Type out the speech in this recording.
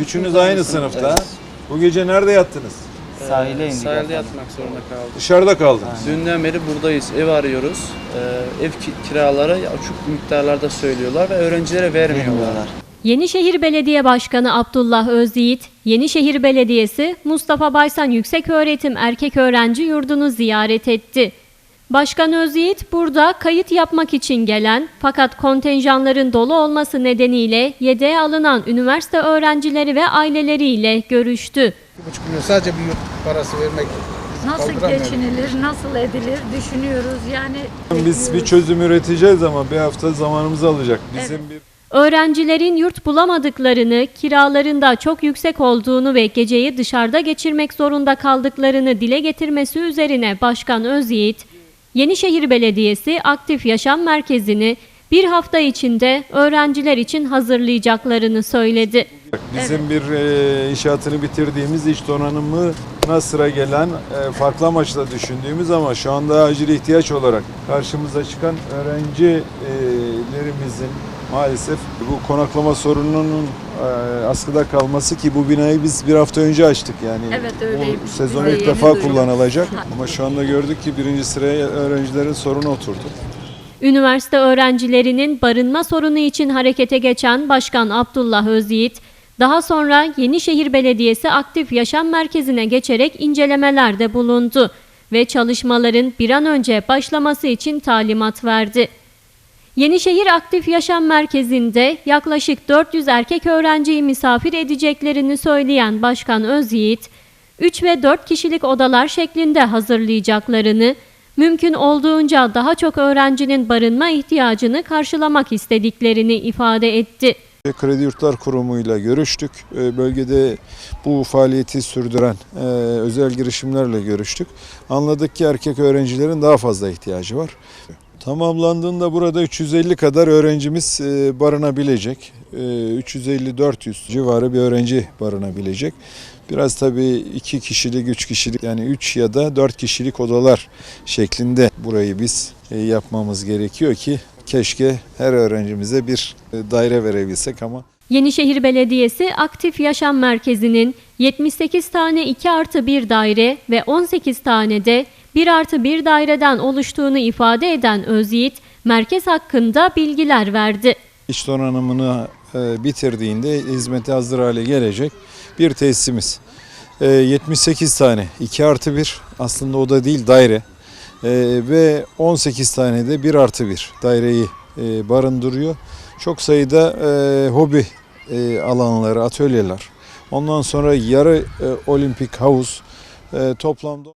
Üçünüz aynı sınıfta. Bu gece nerede yattınız? Sahile indik Sahilde efendim. yatmak zorunda kaldık. Dışarıda kaldınız. Dünden beri buradayız. Ev arıyoruz. Ee, ev ki- kiraları uçuk miktarlarda söylüyorlar ve öğrencilere vermiyorlar. Vermiyorlar. Yenişehir Belediye Başkanı Abdullah Özyiğit, Yenişehir Belediyesi Mustafa Baysan Yükseköğretim Erkek Öğrenci Yurdu'nu ziyaret etti. Başkan Özyiğit burada kayıt yapmak için gelen fakat kontenjanların dolu olması nedeniyle yedeğe alınan üniversite öğrencileri ve aileleriyle görüştü. Bir buçuk milyon sadece bir yurt parası vermek Nasıl geçinilir, nasıl edilir düşünüyoruz. Yani Biz bir çözüm üreteceğiz ama bir hafta zamanımızı alacak. Bizim bir Öğrencilerin yurt bulamadıklarını, kiraların da çok yüksek olduğunu ve geceyi dışarıda geçirmek zorunda kaldıklarını dile getirmesi üzerine Başkan Özyiğit, Yenişehir Belediyesi Aktif Yaşam Merkezi'ni bir hafta içinde öğrenciler için hazırlayacaklarını söyledi. bizim bir e, inşaatını bitirdiğimiz iş donanımına sıra gelen e, farklı amaçla düşündüğümüz ama şu anda acil ihtiyaç olarak karşımıza çıkan öğrencilerimizin maalesef bu konaklama sorununun e, askıda kalması ki bu binayı biz bir hafta önce açtık yani Evet, öyleymiş. bu sezon ilk defa duyduk. kullanılacak ama şu anda gördük ki birinci sıraya öğrencilerin sorunu oturdu. Üniversite öğrencilerinin barınma sorunu için harekete geçen Başkan Abdullah Özyiğit, daha sonra Yenişehir Belediyesi Aktif Yaşam Merkezi'ne geçerek incelemelerde bulundu ve çalışmaların bir an önce başlaması için talimat verdi. Yenişehir Aktif Yaşam Merkezi'nde yaklaşık 400 erkek öğrenciyi misafir edeceklerini söyleyen Başkan Özyiğit, 3 ve 4 kişilik odalar şeklinde hazırlayacaklarını, mümkün olduğunca daha çok öğrencinin barınma ihtiyacını karşılamak istediklerini ifade etti. Kredi Yurtlar Kurumu ile görüştük. Ee, Bölgede bu faaliyeti sürdüren e, özel girişimlerle görüştük. Anladık ki erkek öğrencilerin daha fazla ihtiyacı var. Tamamlandığında burada 350 kadar öğrencimiz e, barınabilecek. E, 350-400 civarı bir öğrenci barınabilecek. Biraz tabii iki kişilik, üç kişilik yani üç ya da dört kişilik odalar şeklinde burayı biz e, yapmamız gerekiyor ki keşke her öğrencimize bir e, daire verebilsek ama Yenişehir Belediyesi Aktif Yaşam Merkezi'nin 78 tane 2 artı 1 daire ve 18 tane de 1 artı 1 daireden oluştuğunu ifade eden Özyiğit, merkez hakkında bilgiler verdi. iç donanımını e, bitirdiğinde hizmete hazır hale gelecek bir tesisimiz. E, 78 tane 2 artı 1 aslında o da değil daire E, ve 18 tane de 1 artı 1 daireyi e, barındırıyor. Çok sayıda e, hobi e, alanları, atölyeler. Ondan sonra yarı e, olimpik havuz e, toplamda